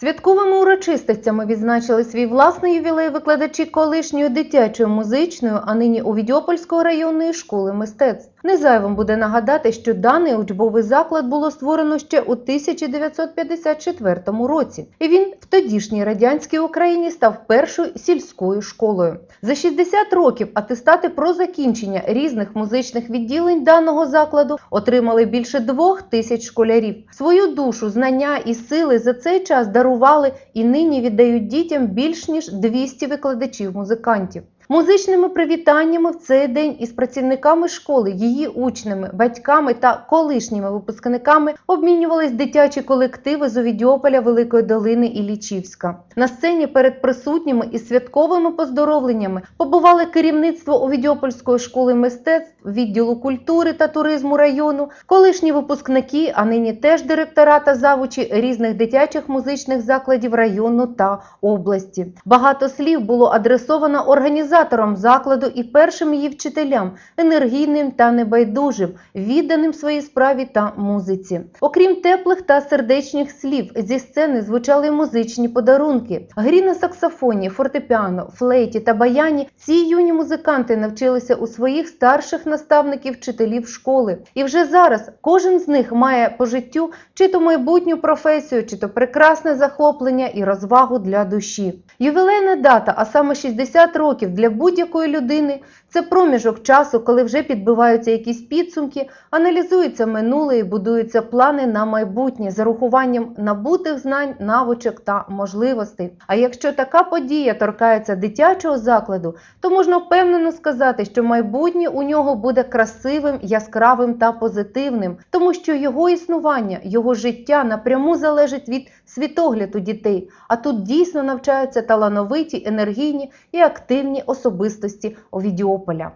Святковими урочистостями відзначили свій власний ювілей викладачі колишньої дитячої музичної, а нині Овідіопольської районної школи мистецтв. Незайвим буде нагадати, що даний учбовий заклад було створено ще у 1954 році, і він в тодішній радянській Україні став першою сільською школою. За 60 років атестати про закінчення різних музичних відділень даного закладу отримали більше двох тисяч школярів. Свою душу, знання і сили за цей час дарували і нині віддають дітям більш ніж 200 викладачів-музикантів. Музичними привітаннями в цей день із працівниками школи, її учнями, батьками та колишніми випускниками обмінювались дитячі колективи з Овідіополя, Великої Долини і Лічівська. На сцені перед присутніми із святковими поздоровленнями побували керівництво Овідіопольської школи мистецтв, відділу культури та туризму району, колишні випускники, а нині теж директора та завучі різних дитячих музичних закладів району та області. Багато слів було адресовано організаторам закладу і першим її вчителям, енергійним та небайдужим, відданим своїй справі та музиці. Окрім теплих та сердечних слів, зі сцени звучали музичні подарунки. Грі на саксофоні, фортепіано, флейті та баяні ці юні музиканти навчилися у своїх старших наставників вчителів школи. І вже зараз кожен з них має по життю чи то майбутню професію, чи то прекрасне захоплення і розвагу для душі. Ювілейна дата, а саме 60 років для будь-якої людини це проміжок часу, коли вже підбиваються якісь підсумки, аналізується минуле і будуються плани на майбутнє з урахуванням набутих знань, навичок та можливостей. А якщо така подія торкається дитячого закладу, то можна впевнено сказати, що майбутнє у нього буде красивим, яскравим та позитивним, тому що його існування, його життя напряму залежить від світогляду дітей. А тут дійсно навчаються талановиті, енергійні і активні особистості Овідіополя.